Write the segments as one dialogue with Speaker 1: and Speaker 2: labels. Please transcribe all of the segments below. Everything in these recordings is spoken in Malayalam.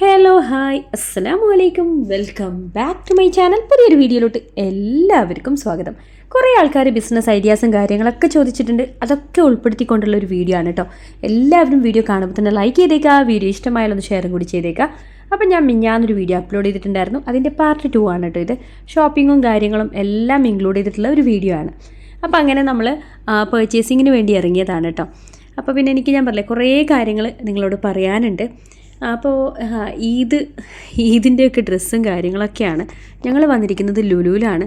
Speaker 1: ഹലോ ഹായ് അസ്സാം വലൈക്കും welcome back to my channel. പുതിയൊരു വീഡിയോയിലോട്ട് എല്ലാവർക്കും സ്വാഗതം. കുറേ ആൾക്കാർ ബിസിനസ് ഐഡിയാസും കാര്യങ്ങളൊക്കെ ചോദിച്ചിട്ടുണ്ട്. അതൊക്കെ ഉൾപ്പെടുത്തിക്കൊണ്ടുള്ള ഒരു വീഡിയോ ആണ് കേട്ടോ. എല്ലാവരും വീഡിയോ കാണുമ്പോൾ തന്നെ ലൈക്ക് ചെയ്തേക്കുക വീഡിയോ ഇഷ്ടമായാലൊന്ന് ഷെയറും കൂടി ചെയ്തേക്കുക അപ്പം ഞാൻ മിഞ്ഞാന്നൊരു വീഡിയോ അപ്ലോഡ് ചെയ്തിട്ടുണ്ടായിരുന്നു. അതിന്റെ പാർട്ട് ടു ആണ് കേട്ടോ ഇത്. ഷോപ്പിങ്ങും കാര്യങ്ങളും എല്ലാം ഇൻക്ലൂഡ് ചെയ്തിട്ടുള്ള ഒരു വീഡിയോ ആണ്. അപ്പോൾ അങ്ങനെ നമ്മൾ പേർച്ചേസിങ്ങിന് വേണ്ടി ഇറങ്ങിയതാണ് കേട്ടോ. അപ്പോൾ പിന്നെ എനിക്ക് ഞാൻ പറഞ്ഞില്ലേ കുറേ കാര്യങ്ങൾ നിങ്ങളോട് പറയാനുണ്ട്. അപ്പോൾ ഈദ് ഈദിന്റെയൊക്കെ ഡ്രസ്സും കാര്യങ്ങളൊക്കെയാണ് ഞങ്ങൾ വന്നിരിക്കുന്നത് ലുലുവിലാണ്.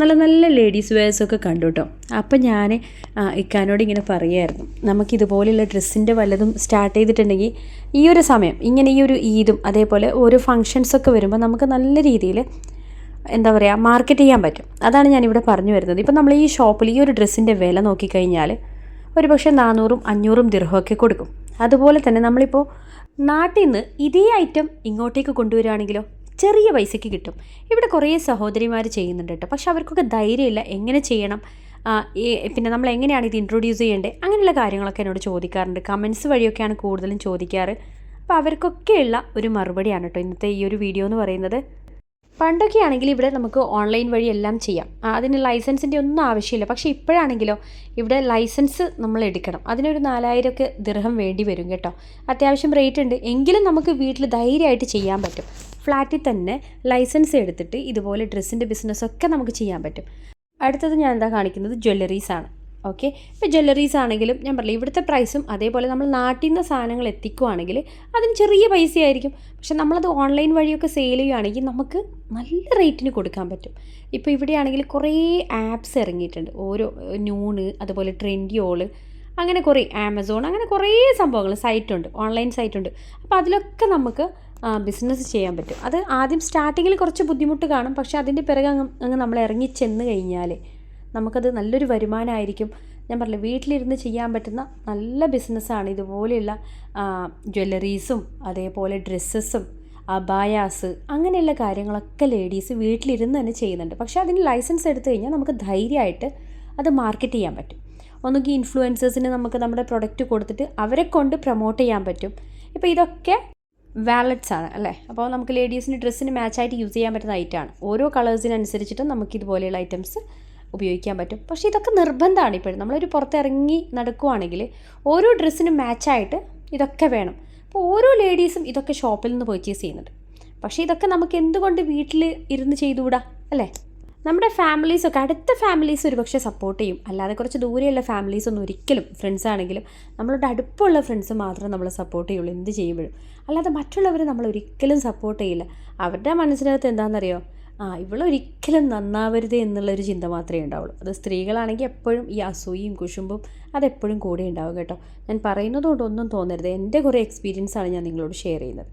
Speaker 1: നല്ല നല്ല ലേഡീസ് വെയർസൊക്കെ കണ്ടു കേട്ടോ അപ്പം ഞാൻ ഇക്കാനോട് ഇങ്ങനെ പറയായിരുന്നു. നമുക്കിതുപോലെയുള്ള ഡ്രസ്സിന്റെ വല്ലതും സ്റ്റാർട്ട് ചെയ്തിട്ടുണ്ടെങ്കിൽ ഈ ഒരു സമയം ഇങ്ങനെ ഈ ഒരു ഈദും അതേപോലെ ഓരോ ഫങ്ഷൻസൊക്കെ വരുമ്പോൾ നമുക്ക് നല്ല രീതിയിൽ എന്താ പറയുക മാർക്കറ്റ് ചെയ്യാൻ പറ്റും. അതാണ് ഞാനിവിടെ പറഞ്ഞു വരുന്നത്. ഇപ്പം നമ്മൾ ഈ ഷോപ്പിൽ ഈ ഒരു ഡ്രസ്സിന്റെ വില നോക്കിക്കഴിഞ്ഞാൽ ഒരു പക്ഷേ നാനൂറും അഞ്ഞൂറും ദിർഹമൊക്കെ കൊടുക്കും. അതുപോലെ തന്നെ നമ്മളിപ്പോൾ നാട്ടിൽ നിന്ന് ഇതേ ഐറ്റം ഇങ്ങോട്ടേക്ക് കൊണ്ടുവരികയാണെങ്കിലോ ചെറിയ പൈസയ്ക്ക് കിട്ടും. ഇവിടെ കുറേ സഹോദരിമാർ ചെയ്യുന്നുണ്ട് കേട്ടോ. പക്ഷെ അവർക്കൊക്കെ ധൈര്യമില്ല എങ്ങനെ ചെയ്യണം? പിന്നെ നമ്മൾ എങ്ങനെയാണ് ഇത് ഇൻട്രൊഡ്യൂസ് ചെയ്യേണ്ടത്? അങ്ങനെയുള്ള കാര്യങ്ങളൊക്കെ എന്നോട് ചോദിക്കാറുണ്ട്. കമൻസ് വഴിയൊക്കെയാണ് കൂടുതലും ചോദിക്കാറ്. അപ്പോൾ അവർക്കൊക്കെയുള്ള ഒരു മറുപടിയാണ് കേട്ടോ ഇന്നത്തെ ഈ ഒരു വീഡിയോ എന്ന് പറയുന്നത്. പണ്ടൊക്കെ ആണെങ്കിൽ ഇവിടെ നമുക്ക് ഓൺലൈൻ വഴി എല്ലാം ചെയ്യാം. അതിന് ലൈസൻസിന്റെ ഒന്നും ആവശ്യമില്ല. പക്ഷേ ഇപ്പോഴാണെങ്കിലോ ഇവിടെ ലൈസൻസ് നമ്മൾ എടുക്കണം. അതിനൊരു നാലായിരമൊക്കെ ദിർഹം വേണ്ടി വരും കേട്ടോ. അത്യാവശ്യം റേറ്റ് ഉണ്ട്. എങ്കിലും നമുക്ക് വീട്ടിൽ ധൈര്യമായിട്ട് ചെയ്യാൻ പറ്റും. ഫ്ലാറ്റിൽ തന്നെ ലൈസൻസ് എടുത്തിട്ട് ഇതുപോലെ ഡ്രസ്സിന്റെ ബിസിനസ്സൊക്കെ നമുക്ക് ചെയ്യാൻ പറ്റും. അടുത്തത് ഞാൻ എന്താ കാണിക്കുന്നത്? ജ്വല്ലറീസാണ് ഓക്കെ? ഇപ്പോൾ ജ്വല്ലറീസ് ആണെങ്കിലും ഞാൻ പറഞ്ഞില്ല ഇവിടുത്തെ പ്രൈസും അതേപോലെ നമ്മൾ നാട്ടിൽ നിന്ന് സാധനങ്ങൾ എത്തിക്കുവാണെങ്കിൽ അതിന് ചെറിയ പൈസയായിരിക്കും. പക്ഷെ നമ്മളത് ഓൺലൈൻ വഴിയൊക്കെ സെയിൽ ചെയ്യുകയാണെങ്കിൽ നമുക്ക് നല്ല റേറ്റിന് കൊടുക്കാൻ പറ്റും. ഇപ്പോൾ ഇവിടെയാണെങ്കിൽ കുറേ ആപ്സ് ഇറങ്ങിയിട്ടുണ്ട്. ഓരോ ന്യൂണ് അതുപോലെ ട്രെൻഡിയോൾ അങ്ങനെ കുറേ ആമസോൺ അങ്ങനെ കുറേ സംഭവങ്ങൾ സൈറ്റുണ്ട് ഓൺലൈൻ സൈറ്റുണ്ട് അപ്പോൾ അതിലൊക്കെ നമുക്ക് ബിസിനസ് ചെയ്യാൻ പറ്റും. അത് ആദ്യം സ്റ്റാർട്ടിങ്ങിൽ കുറച്ച് ബുദ്ധിമുട്ട് കാണും. പക്ഷേ അതിന്റെ പിറകെ അങ്ങ് അങ്ങ് നമ്മൾ ഇറങ്ങി ചെന്ന് കഴിഞ്ഞാൽ നമുക്കത് നല്ലൊരു വരുമാനമായിരിക്കും. ഞാൻ പറഞ്ഞില്ല വീട്ടിലിരുന്ന് ചെയ്യാൻ പറ്റുന്ന നല്ല ബിസിനസ്സാണ് ഇതുപോലെയുള്ള ജ്വല്ലറീസും അതേപോലെ ഡ്രസ്സസും അബായാസ് അങ്ങനെയുള്ള കാര്യങ്ങളൊക്കെ ലേഡീസ് വീട്ടിലിരുന്ന് തന്നെ ചെയ്യുന്നുണ്ട്. പക്ഷേ അതിന് ലൈസൻസ് എടുത്തു കഴിഞ്ഞാൽ നമുക്ക് ധൈര്യമായിട്ട് അത് മാർക്കറ്റ് ചെയ്യാൻ പറ്റും. ഒന്നുകിൽ ഇൻഫ്ലുവൻസേഴ്സിന് നമുക്ക് നമ്മുടെ പ്രൊഡക്റ്റ് കൊടുത്തിട്ട് അവരെ കൊണ്ട് പ്രൊമോട്ട് ചെയ്യാൻ പറ്റും. ഇപ്പോൾ ഇതൊക്കെ വാലറ്റ്സ് ആണ് അല്ലേ? അപ്പോൾ നമുക്ക് ലേഡീസിന് ഡ്രസ്സിന് മാച്ചായിട്ട് യൂസ് ചെയ്യാൻ പറ്റുന്ന ഐറ്റമാണ് ഓരോ കളേഴ്സിനനുസരിച്ചിട്ടും നമുക്ക് ഇതുപോലെയുള്ള ഐറ്റംസ് ഉപയോഗിക്കാൻ പറ്റും. പക്ഷേ ഇതൊക്കെ നിർബന്ധമാണ് ഇപ്പോഴും. നമ്മളൊരു പുറത്തിറങ്ങി നടക്കുവാണെങ്കിൽ ഓരോ ഡ്രസ്സിനും മാച്ചായിട്ട് ഇതൊക്കെ വേണം. അപ്പോൾ ഓരോ ലേഡീസും ഇതൊക്കെ ഷോപ്പിൽ നിന്ന് പർച്ചേസ് ചെയ്യുന്നുണ്ട്. പക്ഷേ ഇതൊക്കെ നമുക്ക് എന്തുകൊണ്ട് വീട്ടിൽ ഇരുന്ന് ചെയ്തുകൂടാ? അല്ലേ? നമ്മുടെ ഫാമിലീസൊക്കെ അടുത്ത ഫാമിലീസ് ഒരുപക്ഷെ സപ്പോർട്ട് ചെയ്യും. അല്ലാതെ കുറച്ച് ദൂരെയുള്ള ഫാമിലീസ് ഒന്നും ഒരിക്കലും ഫ്രണ്ട്സ് ആണെങ്കിലും നമ്മളോട് അടുപ്പമുള്ള ഫ്രണ്ട്സ് മാത്രം നമ്മളെ സപ്പോർട്ട് ചെയ്യുള്ളൂ. എന്ത് ചെയ്യുമ്പോഴും. അല്ലാതെ മറ്റുള്ളവർ നമ്മൾ ഒരിക്കലും സപ്പോർട്ട് ചെയ്യില്ല. അവരുടെ മനസ്സിനകത്ത് എന്താണെന്നറിയോ? ആ ഇവളൊരിക്കലും നന്നാവരുത് എന്നുള്ളൊരു ചിന്ത മാത്രമേ ഉണ്ടാവുള്ളൂ. അത് സ്ത്രീകളാണെങ്കിൽ എപ്പോഴും ഈ അസൂയയും കുശുമ്പും അതെപ്പോഴും കൂടെ ഉണ്ടാവും കേട്ടോ. ഞാൻ പറയുന്നതുകൊണ്ട് ഒന്നും തോന്നരുത്. എന്റെ കുറേ എക്സ്പീരിയൻസാണ് ഞാൻ നിങ്ങളോട് ഷെയർ ചെയ്യുന്നത്.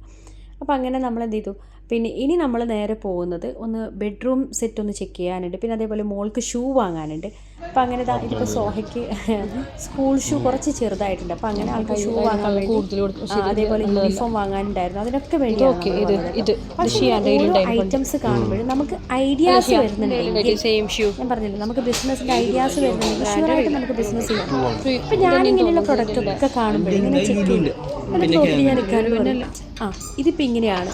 Speaker 1: അപ്പോൾ അങ്ങനെ നമ്മൾ എന്ത് ചെയ്തു പിന്നെ ഇനി നമ്മൾ നേരെ പോകുന്നത് ഒന്ന് ബെഡ്റൂം സെറ്റ് ഒന്ന് ചെക്ക് ചെയ്യാനുണ്ട്. പിന്നെ അതേപോലെ മോൾക്ക് ഷൂ വാങ്ങാനുണ്ട്. അപ്പോൾ അങ്ങനെ ദാ ഇതിപ്പോൾ സോഹയ്ക്ക് സ്കൂൾ ഷൂ കുറച്ച് ചെറുതായിട്ടുണ്ട്. അപ്പോൾ അങ്ങനെ ആൾക്ക് ഷൂ വാങ്ങാൻ വേണ്ടി അതേപോലെ യൂണിഫോം വാങ്ങാനുണ്ടായിരുന്നു. അതിനൊക്കെ വേണ്ടി ഐറ്റംസ് കാണുമ്പോഴും നമുക്ക് ഐഡിയാസ് വരുന്നുണ്ടെങ്കിൽ ഞാൻ പറഞ്ഞില്ലേ നമുക്ക് ബിസിനസ്സിന്റെ ഐഡിയാസ് വരുന്നുണ്ടെങ്കിൽ ഷുവറായിട്ട് നമുക്ക് ബിസിനസ് ചെയ്യാം. ഇപ്പൊ ഞാൻ ഇങ്ങനെയുള്ള പ്രൊഡക്റ്റ് ഒക്കെ കാണുമ്പോഴും ഇങ്ങനെ ചെക്ക് ചെയ്യും. ഞാൻ എടുക്കാനും ആ ഇതിപ്പോ ഇങ്ങനെയാണ്.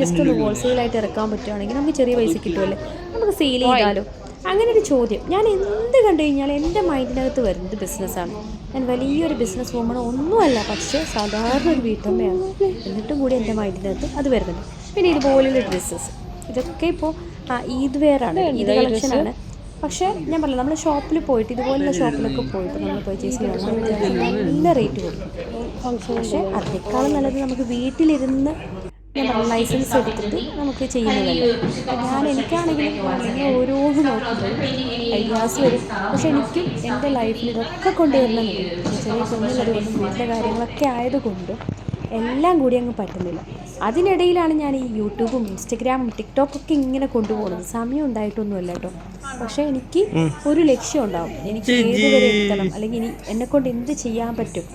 Speaker 1: ജസ്റ്റ് ഒന്ന് ഹോൾസെയിൽ ആയിട്ട് ഇറക്കാൻ പറ്റുവാണെങ്കിൽ നമുക്ക് ചെറിയ പൈസ കിട്ടുമല്ലേ നമുക്ക് സെയിൽ ചെയ്താലോ? അങ്ങനെ ഒരു ചോദ്യം. ഞാൻ എന്ത് കണ്ടു കഴിഞ്ഞാൽ എന്റെ മൈൻഡിനകത്ത് വരുന്നത് ബിസിനസ്സാണ് ഞാൻ വലിയൊരു ബിസിനസ് വുമൺ ഒന്നുമല്ല പക്ഷേ സാധാരണ ഒരു വീട്ടമ്മയാണ്. എന്നിട്ടും കൂടി എന്റെ മൈൻഡിനകത്ത് അത് വരുന്നുണ്ട്. പിന്നെ ഇതുപോലെയുള്ള ഡ്രസ്സസ് ഇതൊക്കെ ഇപ്പോൾ ഈദ് വെയർ ആണ്. ഈദ് കളക്ഷൻ ആണ്. പക്ഷേ ഞാൻ പറഞ്ഞു നമ്മൾ ഷോപ്പിൽ പോയിട്ട് ഇതുപോലുള്ള ഷോപ്പിലൊക്കെ പോയിട്ട് നമ്മൾ പർച്ചേസ് ചെയ്യണം നല്ല റേറ്റ് കൊടുക്കും പക്ഷേ അതിനേക്കാളും നല്ലത് നമുക്ക് വീട്ടിലിരുന്ന് ഞാൻ പറഞ്ഞു ലൈസൻസ് എടുത്തിട്ട് നമുക്ക് ചെയ്യുന്നതല്ലേ. ഞാൻ എനിക്കാണെങ്കിലും അങ്ങനെ ഓരോന്ന് നോക്കുമ്പോഴും ഐഡിയാസ് വരും. പക്ഷെ എനിക്ക് എന്റെ ലൈഫിൽ ഇതൊക്കെ കൊണ്ടുവരണമെന്നുണ്ട് ചെറിയ കുഞ്ഞുള്ളത് കൊണ്ടും വീട്ടിലെ കാര്യങ്ങളൊക്കെ ആയതുകൊണ്ട് എല്ലാം കൂടി അങ്ങ് പറ്റുന്നില്ല. അതിനിടയിലാണ് ഞാൻ ഈ യൂട്യൂബും ഇൻസ്റ്റഗ്രാമും ടിക്ടോക്കൊക്കെ ഇങ്ങനെ കൊണ്ടുപോകുന്നത്. സമയം ഉണ്ടായിട്ടൊന്നുമല്ല കേട്ടോ. പക്ഷേ എനിക്ക് ഒരു ലക്ഷ്യം ഉണ്ടാവും. എനിക്ക് ഏതുവരെ എത്തണം അല്ലെങ്കിൽ ഇനി എന്നെ കൊണ്ട് എന്ത് ചെയ്യാൻ പറ്റും?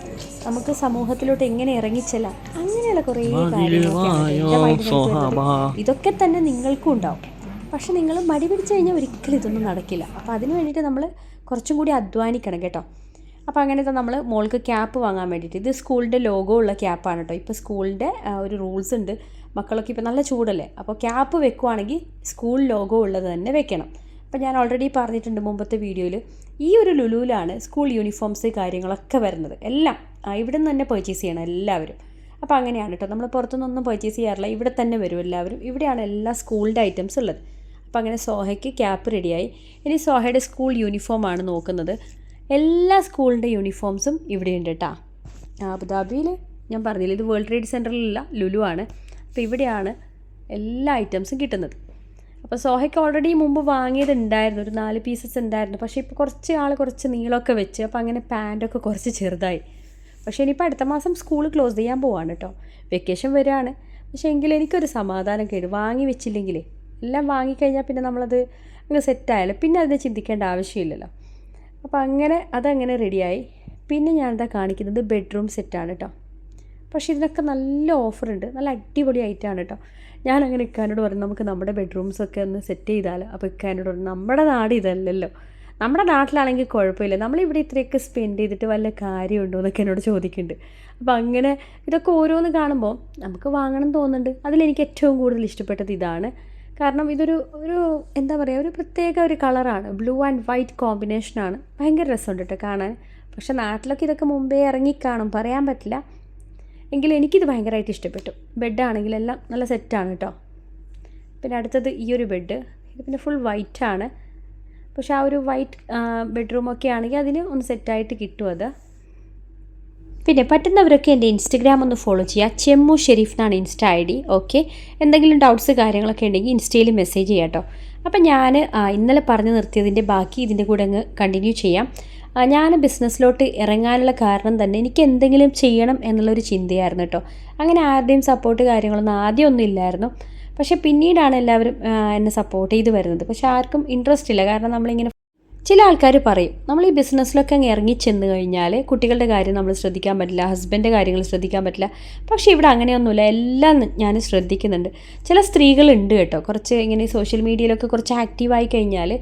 Speaker 1: നമുക്ക് സമൂഹത്തിലോട്ട് എങ്ങനെ ഇറങ്ങിച്ചെല്ലാം? അങ്ങനെയുള്ള കുറേ ഇതൊക്കെ തന്നെ നിങ്ങൾക്കും ഉണ്ടാവും. പക്ഷെ നിങ്ങൾ മടി പിടിച്ചു കഴിഞ്ഞാൽ ഒരിക്കലും ഇതൊന്നും നടക്കില്ല. അപ്പോൾ അതിന് വേണ്ടിയിട്ട് നമ്മൾ കുറച്ചും കൂടി അധ്വാനിക്കണം കേട്ടോ. അപ്പോൾ അങ്ങനത്തെ നമ്മൾ മോൾക്ക് ക്യാപ്പ് വാങ്ങാൻ വേണ്ടിയിട്ട്. ഇത് സ്കൂളിന്റെ ലോഗോ ഉള്ള ക്യാപ്പാണ് കേട്ടോ. ഇപ്പോൾ സ്കൂളിന്റെ ഒരു റൂൾസ് ഉണ്ട്. മക്കളൊക്കെ ഇപ്പോൾ നല്ല ചൂടല്ലേ? അപ്പോൾ ക്യാപ്പ് വെക്കുവാണെങ്കിൽ സ്കൂൾ ലോഗോ ഉള്ളത് തന്നെ വെക്കണം. അപ്പോൾ ഞാൻ ഓൾറെഡി പറഞ്ഞിട്ടുണ്ട് മുമ്പത്തെ വീഡിയോയിൽ ഈ ഒരു ലുലുവിലാണ് സ്കൂൾ യൂണിഫോംസ് കാര്യങ്ങളൊക്കെ വരുന്നത്. എല്ലാം. ഇവിടെ നിന്ന് തന്നെ പർച്ചേസ് ചെയ്യണം എല്ലാവരും. അപ്പോൾ അങ്ങനെയാണ് കേട്ടോ നമ്മൾ പുറത്തുനിന്നൊന്നും പർച്ചേസ് ചെയ്യാറില്ല. ഇവിടെ തന്നെ വരും എല്ലാവരും. ഇവിടെയാണ് എല്ലാ സ്കൂളിന്റെ ഐറ്റംസ് ഉള്ളത്. അപ്പോൾ അങ്ങനെ സോഹയ്ക്ക് ക്യാപ്പ് റെഡിയായി ഇനി സോഹയുടെ സ്കൂൾ യൂണിഫോമാണ് നോക്കുന്നത്. എല്ലാ സ്കൂളിന്റെ യൂണിഫോംസും ഇവിടെയുണ്ട് കേട്ടോ അബുദാബിയിൽ ഞാൻ പറഞ്ഞില്ല ഇത് വേൾഡ് ട്രേഡ് സെന്ററിലുള്ള ലുലു ആണ്. അപ്പോൾ ഇവിടെയാണ് എല്ലാ ഐറ്റംസും കിട്ടുന്നത്. അപ്പോൾ സോഹയ്ക്ക് ഓൾറെഡി മുമ്പ് വാങ്ങിയതുണ്ടായിരുന്നു ഒരു നാല് പീസസ് ഉണ്ടായിരുന്നു. പക്ഷേ ഇപ്പോൾ കുറച്ച് ആൾ കുറച്ച് നീളമൊക്കെ വെച്ച് അപ്പോൾ അങ്ങനെ പാന്റൊക്കെ കുറച്ച് ചെറുതായി. പക്ഷേ ഇനിയിപ്പോൾ അടുത്ത മാസം സ്കൂൾ ക്ലോസ് ചെയ്യാൻ പോവാണ് കേട്ടോ വെക്കേഷൻ വരികയാണ്. പക്ഷേ എങ്കിൽ എനിക്കൊരു സമാധാനം കേട്. വാങ്ങി വെച്ചില്ലെങ്കിലേ എല്ലാം വാങ്ങിക്കഴിഞ്ഞാൽ പിന്നെ നമ്മളത് അങ്ങ് സെറ്റായാലോ പിന്നെ അതിനെ ചിന്തിക്കേണ്ട ആവശ്യമില്ലല്ലോ. അപ്പോൾ അങ്ങനെ അതങ്ങനെ റെഡിയായി പിന്നെ ഞാനിതാ കാണിക്കുന്നത് ബെഡ്റൂം സെറ്റാണ് കേട്ടോ പക്ഷേ ഇതിനൊക്കെ നല്ല ഓഫറുണ്ട്. നല്ല അടിപൊളി ഐറ്റമാണ് കേട്ടോ ഞാൻ അങ്ങനെ ഇക്കാനോട് പറഞ്ഞു നമുക്ക് നമ്മുടെ ബെഡ്റൂംസൊക്കെ ഒന്ന് സെറ്റ് ചെയ്താൽ. അപ്പോൾ ഇക്കാനോട് പറഞ്ഞു നമ്മുടെ നാട് ഇതല്ലല്ലോ. നമ്മുടെ നാട്ടിലാണെങ്കിൽ കുഴപ്പമില്ല. നമ്മളിവിടെ ഇത്രയൊക്കെ സ്പെൻഡ് ചെയ്തിട്ട് വല്ല കാര്യമുണ്ടോ? എന്നൊക്കെ എന്നോട് ചോദിക്കുന്നുണ്ട്. അപ്പോൾ അങ്ങനെ ഇതൊക്കെ ഓരോന്ന് കാണുമ്പോൾ നമുക്ക് വാങ്ങണം തോന്നുന്നുണ്ട്. അതിലെനിക്ക് ഏറ്റവും കൂടുതൽ ഇഷ്ടപ്പെട്ടത് ഇതാണ്. കാരണം ഇതൊരു ഒരു എന്താ പറയുക ഒരു പ്രത്യേക ഒരു കളറാണ് ബ്ലൂ ആൻഡ് വൈറ്റ് കോമ്പിനേഷനാണ് ഭയങ്കര രസമുണ്ട് കേട്ടോ കാണാൻ. പക്ഷേ നാട്ടിലൊക്കെ ഇതൊക്കെ മുമ്പേ ഇറങ്ങിക്കാണും പറയാൻ പറ്റില്ല. എങ്കിലും എനിക്കിത് ഭയങ്കരമായിട്ട് ഇഷ്ടപ്പെട്ടു. ബെഡാണെങ്കിലെല്ലാം നല്ല സെറ്റാണ് കേട്ടോ പിന്നെ അടുത്തത് ഈ ഒരു ബെഡ് ഇത് പിന്നെ ഫുൾ വൈറ്റാണ് പക്ഷേ ആ ഒരു വൈറ്റ് ബെഡ്റൂമൊക്കെ ആണെങ്കിൽ അതിന് ഒന്ന് സെറ്റായിട്ട് കിട്ടും അത്. പിന്നെ പറ്റുന്നവരൊക്കെ എന്റെ ഇൻസ്റ്റഗ്രാം ഒന്ന് ഫോളോ ചെയ്യുക. ചെമ്മു ഷെരീഫ് എന്നാണ് ഇൻസ്റ്റ ഐ ഡി ഓക്കെ എന്തെങ്കിലും ഡൗട്ട്സ് കാര്യങ്ങളൊക്കെ ഉണ്ടെങ്കിൽ ഇൻസ്റ്റയിൽ മെസ്സേജ് ചെയ്യാം കേട്ടോ അപ്പം ഞാൻ ഇന്നലെ പറഞ്ഞു നിർത്തിയതിന്റെ ബാക്കി ഇതിന്റെ കൂടെ അങ്ങ് കണ്ടിന്യൂ ചെയ്യാം. ഞാൻ ബിസിനസ്സിലോട്ട് ഇറങ്ങാനുള്ള കാരണം തന്നെ എനിക്ക് എന്തെങ്കിലും ചെയ്യണം എന്നുള്ളൊരു ചിന്തയായിരുന്നു കേട്ടോ. അങ്ങനെ ആരുടെയും സപ്പോർട്ട് കാര്യങ്ങളൊന്നും ആദ്യം ഒന്നും ഇല്ലായിരുന്നു. പക്ഷേ പിന്നീടാണ് എല്ലാവരും എന്നെ സപ്പോർട്ട് ചെയ്ത് വരുന്നത്. പക്ഷേ ആർക്കും ഇൻട്രസ്റ്റ് ഇല്ല. കാരണം നമ്മളിങ്ങനെ ചില ആൾക്കാർ പറയും നമ്മൾ ഈ ബിസിനസ്സിലൊക്കെ അങ്ങ് ഇറങ്ങി ചെന്ന് കഴിഞ്ഞാൽ കുട്ടികളുടെ കാര്യം നമ്മൾ ശ്രദ്ധിക്കാൻ പറ്റില്ല ഹസ്ബൻഡിന്റെ കാര്യങ്ങൾ ശ്രദ്ധിക്കാൻ പറ്റില്ല. പക്ഷേ ഇവിടെ അങ്ങനെയൊന്നുമില്ല. എല്ലാം ഞാൻ ശ്രദ്ധിക്കുന്നുണ്ട്. ചില സ്ത്രീകളുണ്ട് കേട്ടോ. കുറച്ച് ഇങ്ങനെ സോഷ്യൽ മീഡിയയിലൊക്കെ കുറച്ച് ആക്റ്റീവായി കഴിഞ്ഞാൽ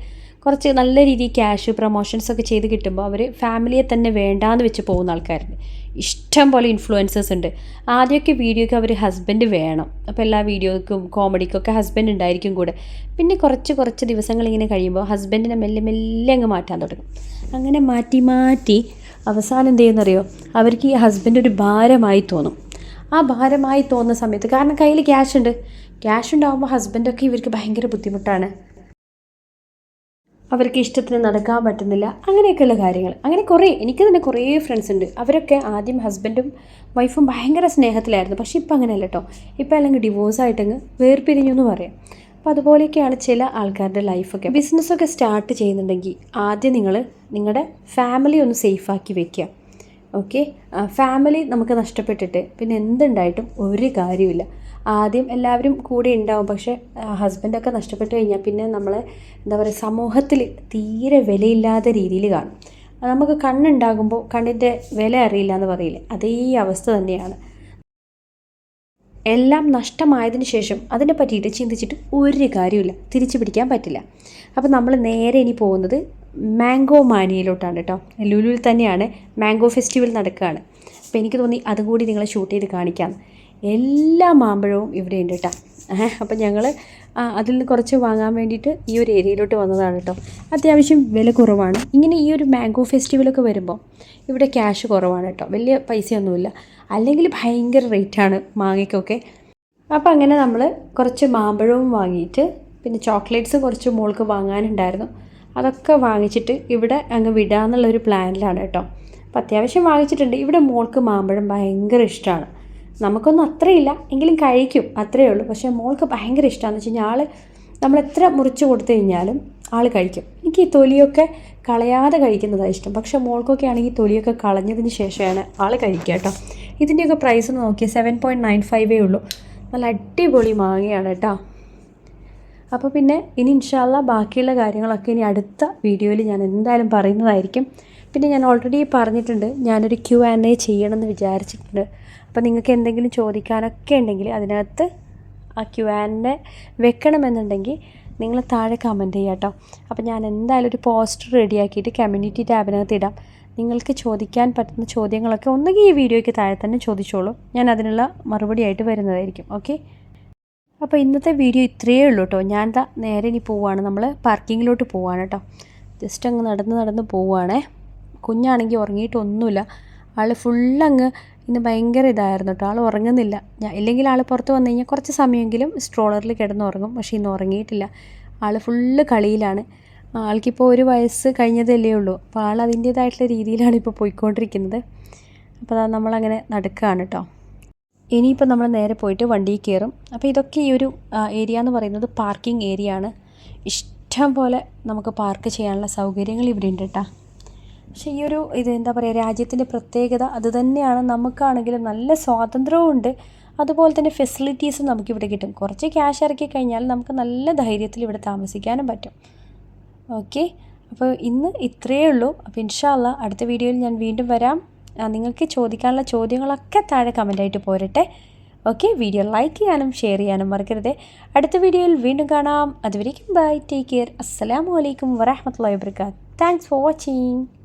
Speaker 1: കുറച്ച് നല്ല രീതിയിൽ ക്യാഷ് പ്രൊമോഷൻസ് ഒക്കെ ചെയ്ത് കിട്ടുമ്പോൾ അവർ ഫാമിലിയെ തന്നെ വേണ്ടാന്ന് വെച്ച് പോകുന്ന ആൾക്കാരുണ്ട്. ഇഷ്ടം പോലെ ഇൻഫ്ലുവൻസേഴ്സ് ഉണ്ട്. ആദ്യമൊക്കെ വീഡിയോയ്ക്ക് അവർ ഹസ്ബൻഡ് വേണം. അപ്പോൾ എല്ലാ വീഡിയോയ്ക്കും കോമഡിക്കൊക്കെ ഹസ്ബൻഡ് ഉണ്ടായിരിക്കും കൂടെ. പിന്നെ കുറച്ച് കുറച്ച് ദിവസങ്ങൾ ഇങ്ങനെ കഴിയുമ്പോൾ ഹസ്ബൻഡിനെ മെല്ലെ മെല്ലെ അങ്ങ് മാറ്റാൻ തുടങ്ങും. അങ്ങനെ മാറ്റി മാറ്റി അവസാനം എന്ത് ചെയ്യുന്നറിയോ? അവർക്ക് ഈ ഹസ്ബൻഡ് ഒരു ഭാരമായി തോന്നും. ആ ഭാരമായി തോന്നുന്ന സമയത്ത് കാരണം കയ്യിൽ ക്യാഷ് ഉണ്ട്. ക്യാഷ് ഉണ്ടാകുമ്പോൾ ഹസ്ബൻഡൊക്കെ ഇവർക്ക് ഭയങ്കര ബുദ്ധിമുട്ടാണ്. അവർക്ക് ഇഷ്ടത്തിന് നടക്കാൻ പറ്റുന്നില്ല. അങ്ങനെയൊക്കെയുള്ള കാര്യങ്ങൾ. അങ്ങനെ കുറേ എനിക്ക് തന്നെ കുറേ ഫ്രണ്ട്സ് ഉണ്ട്. അവരൊക്കെ ആദ്യം ഹസ്ബൻഡും വൈഫും ഭയങ്കര സ്നേഹത്തിലായിരുന്നു. പക്ഷേ ഇപ്പം അങ്ങനെയല്ല കേട്ടോ ഇപ്പം അല്ലെങ്കിൽ ഡിവോഴ്സ് ആയിട്ടങ്ങ് വേർപിരിഞ്ഞു എന്ന് പറയാം. അപ്പോൾ അതുപോലെയൊക്കെയാണ് ചില ആൾക്കാരുടെ ലൈഫൊക്കെ ബിസിനസ്സൊക്കെ സ്റ്റാർട്ട് ചെയ്യുന്നുണ്ടെങ്കിൽ ആദ്യം നിങ്ങൾ നിങ്ങളുടെ ഫാമിലി ഒന്ന് സേഫാക്കി വെക്കുക. ഓക്കെ ഫാമിലി നമുക്ക് നഷ്ടപ്പെട്ടിട്ട് പിന്നെ എന്തുണ്ടായിട്ടും ഒരു കാര്യമില്ല ആദ്യം എല്ലാവരും കൂടെ ഉണ്ടാവും. പക്ഷേ ഹസ്ബൻഡൊക്കെ നഷ്ടപ്പെട്ടു കഴിഞ്ഞാൽ പിന്നെ നമ്മളെ എന്താ പറയുക സമൂഹത്തിൽ തീരെ വിലയില്ലാത്ത രീതിയിൽ കാണും. നമുക്ക് കണ്ണുണ്ടാകുമ്പോൾ കണ്ണിന്റെ വില അറിയില്ല എന്ന് പറയില്ലേ? അതേ അവസ്ഥ തന്നെയാണ്. എല്ലാം നഷ്ടമായതിനു ശേഷം അതിനെ പറ്റിയിട്ട് ചിന്തിച്ചിട്ട് ഒരു കാര്യമില്ല തിരിച്ചു പിടിക്കാൻ പറ്റില്ല. അപ്പോൾ നമ്മൾ നേരെ ഇനി പോകുന്നത് മാംഗോ മാനിയയിലോട്ടാണ് കേട്ടോ. ലുലുവിൽ തന്നെയാണ് മാംഗോ ഫെസ്റ്റിവൽ നടക്കുകയാണ്. അപ്പോൾ എനിക്ക് തോന്നി അതും കൂടി നിങ്ങളെ ഷൂട്ട് ചെയ്ത് കാണിക്കാം. എല്ലാ മാമ്പഴവും ഇവിടെ ഉണ്ട് കേട്ടോ അപ്പം ഞങ്ങൾ അതിൽ നിന്ന് കുറച്ച് വാങ്ങാൻ വേണ്ടിയിട്ട് ഈ ഒരു ഏരിയയിലോട്ട് വന്നതാണ് കേട്ടോ അത്യാവശ്യം വില കുറവാണ്. ഇങ്ങനെ ഈ ഒരു മാംഗോ ഫെസ്റ്റിവലൊക്കെ വരുമ്പോൾ ഇവിടെ ക്യാഷ് കുറവാണ് കേട്ടോ വലിയ പൈസയൊന്നുമില്ല. അല്ലെങ്കിൽ ഭയങ്കര റേറ്റാണ് മാങ്ങയ്ക്കൊക്കെ. അപ്പോൾ അങ്ങനെ നമ്മൾ കുറച്ച് മാമ്പഴവും വാങ്ങിയിട്ട് പിന്നെ ചോക്ലേറ്റ്സ് കുറച്ച് മോൾക്ക് വാങ്ങാനുണ്ടായിരുന്നു. അതൊക്കെ വാങ്ങിച്ചിട്ട് ഇവിടെ അങ്ങ് വിടാമെന്നുള്ളൊരു പ്ലാനിലാണ് കേട്ടോ അപ്പോൾ അത്യാവശ്യം വാങ്ങിച്ചിട്ടുണ്ട്. ഇവിടെ മോൾക്ക് മാമ്പഴം ഭയങ്കര ഇഷ്ടമാണ് നമുക്കൊന്നും അത്രയില്ല. എങ്കിലും കഴിക്കും. അത്രയേ ഉള്ളൂ. പക്ഷേ മോൾക്ക് ഭയങ്കര ഇഷ്ടമാണെന്ന് വെച്ച് കഴിഞ്ഞാൽ ആൾ നമ്മൾ എത്ര മുറിച്ച് കൊടുത്തു കഴിഞ്ഞാലും ആൾ കഴിക്കും. എനിക്ക് ഈ തൊലിയൊക്കെ കളയാതെ കഴിക്കുന്നതാണ് ഇഷ്ടം. പക്ഷെ മോൾക്കൊക്കെ ആണെങ്കിൽ തൊലിയൊക്കെ കളഞ്ഞതിന് ശേഷമാണ് ആൾ കഴിക്കുക കേട്ടോ. ഇതിന്റെയൊക്കെ പ്രൈസ് ഒന്ന് നോക്കിയാൽ സെവൻ പോയിന്റ് നയൻ ഫൈവേ ഉള്ളൂ. നല്ല അടിപൊളി മാങ്ങയാണ് കേട്ടോ. അപ്പോൾ പിന്നെ ഇനി ഇൻഷാല്ല ബാക്കിയുള്ള കാര്യങ്ങളൊക്കെ ഇനി അടുത്ത വീഡിയോയിൽ ഞാൻ എന്തായാലും പറയുന്നതായിരിക്കും. പിന്നെ ഞാൻ ഓൾറെഡി പറഞ്ഞിട്ടുണ്ട് ഞാനൊരു ക്യു ആൻഡ് എ ചെയ്യണമെന്ന് വിചാരിച്ചിട്ടുണ്ട്. അപ്പോൾ നിങ്ങൾക്ക് എന്തെങ്കിലും ചോദിക്കാനൊക്കെ ഉണ്ടെങ്കിൽ അതിനകത്ത് ആ ക്യു ആൻഡ് എ വെക്കണമെന്നുണ്ടെങ്കിൽ നിങ്ങൾ താഴെ കമന്റ് ചെയ്യാം കേട്ടോ അപ്പോൾ ഞാൻ എന്തായാലും ഒരു പോസ്റ്റർ റെഡിയാക്കിയിട്ട് കമ്മ്യൂണിറ്റി ടാബിനകത്ത് ഇടാം. നിങ്ങൾക്ക് ചോദിക്കാൻ പറ്റുന്ന ചോദ്യങ്ങളൊക്കെ ഒന്നുകിൽ ഈ വീഡിയോയ്ക്ക് താഴെ തന്നെ ചോദിച്ചോളൂ. ഞാൻ അതിനുള്ള മറുപടി ആയിട്ട് വരുന്നതായിരിക്കും. ഓക്കെ അപ്പോൾ ഇന്നത്തെ വീഡിയോ ഇത്രയേ ഉള്ളൂ കേട്ടോ ഞാൻ ദാ നേരെ ഇനി പോവുകയാണ് നമ്മൾ പാർക്കിങ്ങിലോട്ട് പോവുകയാണ് കേട്ടോ ജസ്റ്റ് അങ്ങ് നടന്ന് നടന്ന് പോവുകയാണേ കുഞ്ഞാണെങ്കിൽ ഉറങ്ങിയിട്ടൊന്നുമില്ല. ആൾ ഫുള്ളങ്ങ് ഇന്ന് ഭയങ്കര ഇതായിരുന്നു കേട്ടോ ആൾ ഉറങ്ങുന്നില്ല. ഞാൻ ഇല്ലെങ്കിൽ ആൾ പുറത്ത് വന്നു കഴിഞ്ഞാൽ കുറച്ച് സമയമെങ്കിലും സ്ട്രോളറിൽ കിടന്ന് ഉറങ്ങും പക്ഷേ ഇന്ന് ഉറങ്ങിയിട്ടില്ല. ആൾ ഫുള്ള് കളിയിലാണ്. ആൾക്കിപ്പോൾ ഒരു വയസ്സ് കഴിഞ്ഞതല്ലേ ഉള്ളൂ. അപ്പോൾ ആൾ അതിന്റേതായിട്ടുള്ള രീതിയിലാണ് ഇപ്പോൾ പോയിക്കൊണ്ടിരിക്കുന്നത്. അപ്പോൾ അതാ നമ്മളങ്ങനെ നടക്കുകയാണ് കേട്ടോ ഇനിയിപ്പോൾ നമ്മൾ നേരെ പോയിട്ട് വണ്ടിയിൽ കയറും അപ്പോൾ ഇതൊക്കെ ഈ ഒരു ഏരിയ എന്ന് പറയുന്നത് പാർക്കിംഗ് ഏരിയ ആണ്. ഇഷ്ടം പോലെ നമുക്ക് പാർക്ക് ചെയ്യാനുള്ള സൗകര്യങ്ങൾ ഇവിടെ ഉണ്ട് കേട്ടോ പക്ഷേ ഈ ഒരു ഇത് എന്താ പറയുക രാജ്യത്തിന്റെ പ്രത്യേകത അത് തന്നെയാണ്. നമുക്കാണെങ്കിലും നല്ല സ്വാതന്ത്ര്യവും ഉണ്ട്. അതുപോലെ തന്നെ ഫെസിലിറ്റീസും നമുക്കിവിടെ കിട്ടും. കുറച്ച് ക്യാഷ് ഇറക്കി കഴിഞ്ഞാൽ നമുക്ക് നല്ല ധൈര്യത്തിൽ ഇവിടെ താമസിക്കാനും പറ്റും. ഓക്കെ? അപ്പോൾ ഇന്ന് ഇത്രയേ ഉള്ളൂ. അപ്പോൾ ഇൻഷാല്ല അടുത്ത വീഡിയോയിൽ ഞാൻ വീണ്ടും വരാം. നിങ്ങൾക്ക് ചോദിക്കാനുള്ള ചോദ്യങ്ങളൊക്കെ താഴെ കമന്റായിട്ട് പോരട്ടെ. ഓക്കെ? വീഡിയോ ലൈക്ക് ചെയ്യാനും ഷെയർ ചെയ്യാനും മറക്കരുത്. അടുത്ത വീഡിയോയിൽ വീണ്ടും കാണാം. അതുവരേക്കും ബൈ. Take care. അസ്സാം വലൈക്കും വരഹമുല്ലാ വാബർക്കാത്ത് താങ്ക്സ് ഫോർ വാച്ചിങ്.